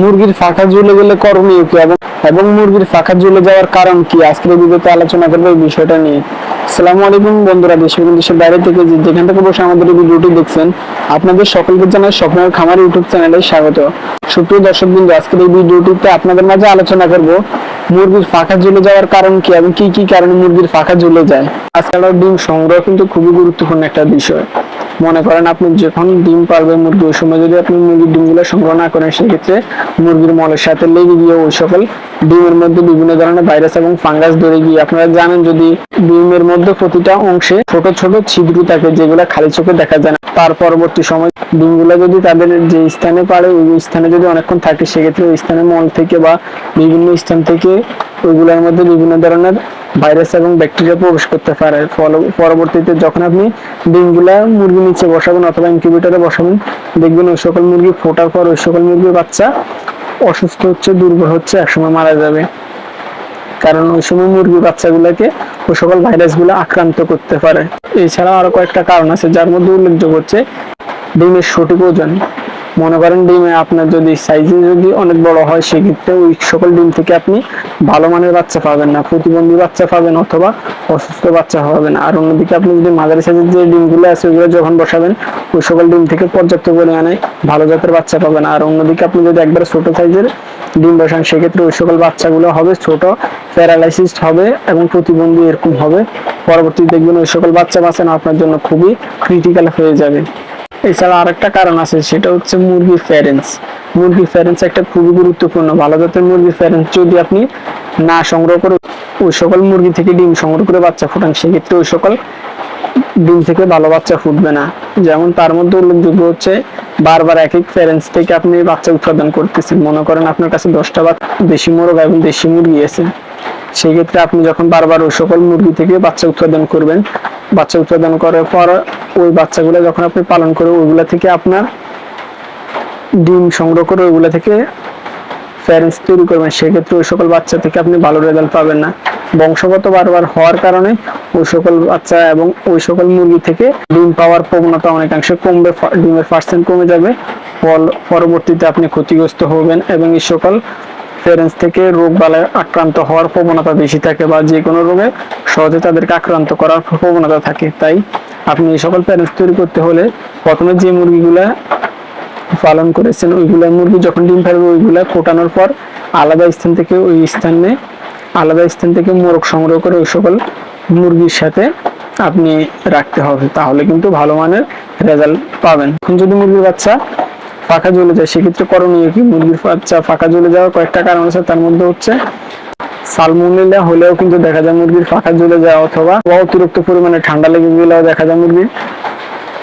মুরগির ফাঁকা ঝুলে গেলে করণীয় কি? এবং এবং মুরগির ফাঁকা ঝুলে যাওয়ার কারণ কি? আজকের ভিডিওতে আলোচনা করব এই বিষয়টা নিয়ে। আসসালামু আলাইকুম বন্ধুরা, দেশ এবং দেশের বাইরে থেকে যেখান থেকে বসে আমাদের এই ভিডিওটি দেখছেন, আপনাদের সকলকে জানাই স্বপ্নের খামার ইউটিউব চ্যানেলে স্বাগত। সুপ্রিয় দর্শক বিন্দু আজকের এই ভিডিওটিতে আপনাদের মাঝে আলোচনা করব মুরগির ফাঁকা ঝুলে যাওয়ার কারণ কি এবং কি কি কারণে মুরগির ফাঁকা ঝুলে যায়। আজকাল ডিম সংগ্রহ কিন্তু খুবই গুরুত্বপূর্ণ একটা বিষয়। মনে করেন আপনি যখন ডিম পারবে মুরগি ওই সময়, যদি আপনি মুরগির ডিমগুলো সংগ্রহ না করেন, সেক্ষেত্রে মুরগির মলের সাথে লেগে গিয়ে ওই সকল ডিমের মধ্যে বিভিন্ন ধরনের ভাইরাস এবং ফাঙ্গাস ধরে গিয়ে, আপনারা জানেন যদি ডিমের মধ্যে প্রতিটা অংশে ছোট ছোট ছিদ্র থাকে, যেগুলো খালি চোখে দেখা যায় না, তার পরবর্তী সময় ডিমগুলো যদি তাদের যে স্থানে পারে ওই স্থানে যদি অনেকক্ষণ থাকে, সেক্ষেত্রে ওই স্থানে মল থেকে বা বিভিন্ন স্থান থেকে ওইগুলোর মধ্যে বিভিন্ন ধরনের ভাইরাস এবং ব্যাকটেরিয়া প্রবেশ করতে পারে। পরবর্তীতে যখন আপনি ডিমগুলা মুরগি নিচে বসাবেন অথবা ইনকিউবেটরে বসাবেন, দেখবেন ওই সকল মুরগি ফোটার পর ওই সকল মুরগির বাচ্চা অসুস্থ হচ্ছে, দুর্বল হচ্ছে, একসময় মারা যাবে। কারণ ওই সময় মুরগির বাচ্চাগুলোকে ওই সকল ভাইরাসগুলো আক্রান্ত করতে পারে। এছাড়া আরও কয়েকটা কারণ আছে, যার মধ্যে উল্লেখযোগ্য হচ্ছে ডিমের সঠিক ওজন। মনে করেন ডিমে আপনার যদি সাইজে যদি অনেক বড় হয়, সেক্ষেত্রে ওই সকল ডিম থেকে আপনি ভালো মানের বাচ্চা পাবেন না, প্রতিবন্ধী বাচ্চা পাবেন অথবা অসুস্থ বাচ্চা পাবেন আর অন্যদিকে আপনি যদি মাঝারি সাইজের যে ডিমগুলো আছে, ওইগুলো যখন বসাবেন, ওই সকল ডিম থেকে পর্যাপ্ত পরিমাণে ভালো জাতের বাচ্চা পাবেন। আর অন্যদিকে আপনি যদি একবার ছোট সাইজের ডিম বসান, সেক্ষেত্রে ওই সকল বাচ্চাগুলো হবে ছোট প্যারালাইসিস হবে এবং প্রতিবন্ধী এরকম হবে। পরবর্তী দেখবেন ওই সকল বাচ্চা বাঁচানো আপনার জন্য খুবই ক্রিটিক্যাল হয়ে যাবে। এছাড়া আরেকটা কারণ আছে, সেটা হচ্ছে মুরগির প্যারেন্টস মুরগির প্যারেন্টস একটা খুবই গুরুত্বপূর্ণ, ভালো জাতের মুরগির প্যারেন্টস যদি আপনি না সংগ্রহ করে ওই সকল মুরগি থেকে ডিম সংগ্রহ করে বাচ্চা ফোটান, সেক্ষেত্রে ওই সকল ডিম থেকে ভালো বাচ্চা ফুটবে না। যেমন তার মধ্যে উল্লেখযোগ্য হচ্ছে, বারবার এক এক প্যারেন্টস থেকে আপনি বাচ্চা উৎপাদন করতেছেন। মনে করেন আপনার কাছে দশটা বা দেশি মোরগ এবং দেশি মুরগি আছে। সেক্ষেত্রে আপনি যখন বারবার ওই সকল মুরগি থেকে বাচ্চা উৎপাদন করবেন বাচ্চা উৎপাদন করার পর ওই বাচ্চাগুলো যখন আপনি পালন করে ওইগুলা থেকে আপনার ডিম সংগ্রহ করে ওইগুলা থেকে প্যারেন্টস তৈরি করবেন, সেক্ষেত্রে ওই সকল বাচ্চা থেকে আপনি ভালো রেজাল্ট পাবেন না। বংশগত বারবার হওয়ার কারণে ওই সকল বাচ্চা এবং ওই সকল মুরগি থেকে ডিম পাওয়ার প্রবণতা অনেকাংশে কমবে, ডিমের পার্সেন্ট কমে যাবে। ফল, পরবর্তীতে আপনি ক্ষতিগ্রস্ত হবেন এবং এই সকল প্যারেন্টস থেকে রোগ বালায় আক্রান্ত হওয়ার প্রবণতা বেশি থাকে বা যে কোনো রোগে সহজে তাদেরকে আক্রান্ত করার প্রবণতা থাকে। তাই আপনি এই সকল প্যারেন্টস তৈরি করতে হলে প্রথমে যে মুরগিগুলা পালন করেছেন, ওইগুলা মুরগি যখন ডিম ফেলবে ওইগুলা ফোটানোর পর আলাদা স্থান থেকে ওই স্থানে, আলাদা স্থান থেকে মোরগ সংগ্রহ করে ওই সকল মুরগির সাথে আপনি রাখতে হবে। তাহলে কিন্তু ভালো মানের রেজাল্ট পাবেন। এখন যদি মুরগির বাচ্চা ফাঁকা জ্বলে যায়, সেক্ষেত্রে করণীয় কি? মুরগির বাচ্চা ফাঁকা জ্বলে যাওয়ার কয়েকটা কারণ আছে, তার মধ্যে হচ্ছে সালমোনেলা হলেও কিন্তু দেখা যায় মুরগির ফাঁকা জ্বলে যায় অথবা অতিরিক্ত পরিমাণে ঠান্ডা লেগে গেলেও দেখা যায় মুরগির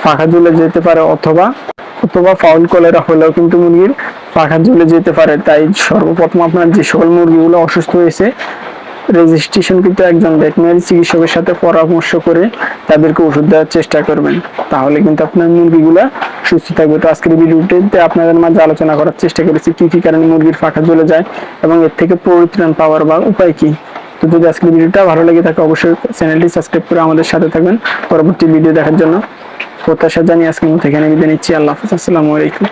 পাখা ঝুলে যেতে পারে অথবা অথবা ফাউল কলেরা হলেও কিন্তু মুরগির পাখা ঝুলে যেতে পারে। তাই সর্বপ্রথম আপনার যে সকল মুরগিগুলো অসুস্থ হয়েছে রেজিস্ট্রেশন কিন্তু একজন ভেটেনারি চিকিৎসকের সাথে পরামর্শ করে তাদেরকে ওষুধ দেওয়ার চেষ্টা করবেন। তাহলে কিন্তু আপনার মুরগিগুলা সুস্থ থাকবে। তো আজকের ভিডিওটিতে আপনাদের মাঝে আলোচনা করার চেষ্টা করেছি, কি কি কারণে মুরগির ফাঁকা ঝুলে যায় এবং এর থেকে পরিত্রাণ পাওয়ার বা উপায় কি। তো যদি আজকের ভিডিওটা ভালো লেগে থাকে, অবশ্যই চ্যানেলটি সাবস্ক্রাইব করে আমাদের সাথে থাকবেন পরবর্তী ভিডিও দেখার জন্য। প্রত্যাশা জানিয়ে আজকের মতো এখানে বিদায় নিচ্ছি। আল্লাহ হাফিজ। আসসালামু আলাইকুম।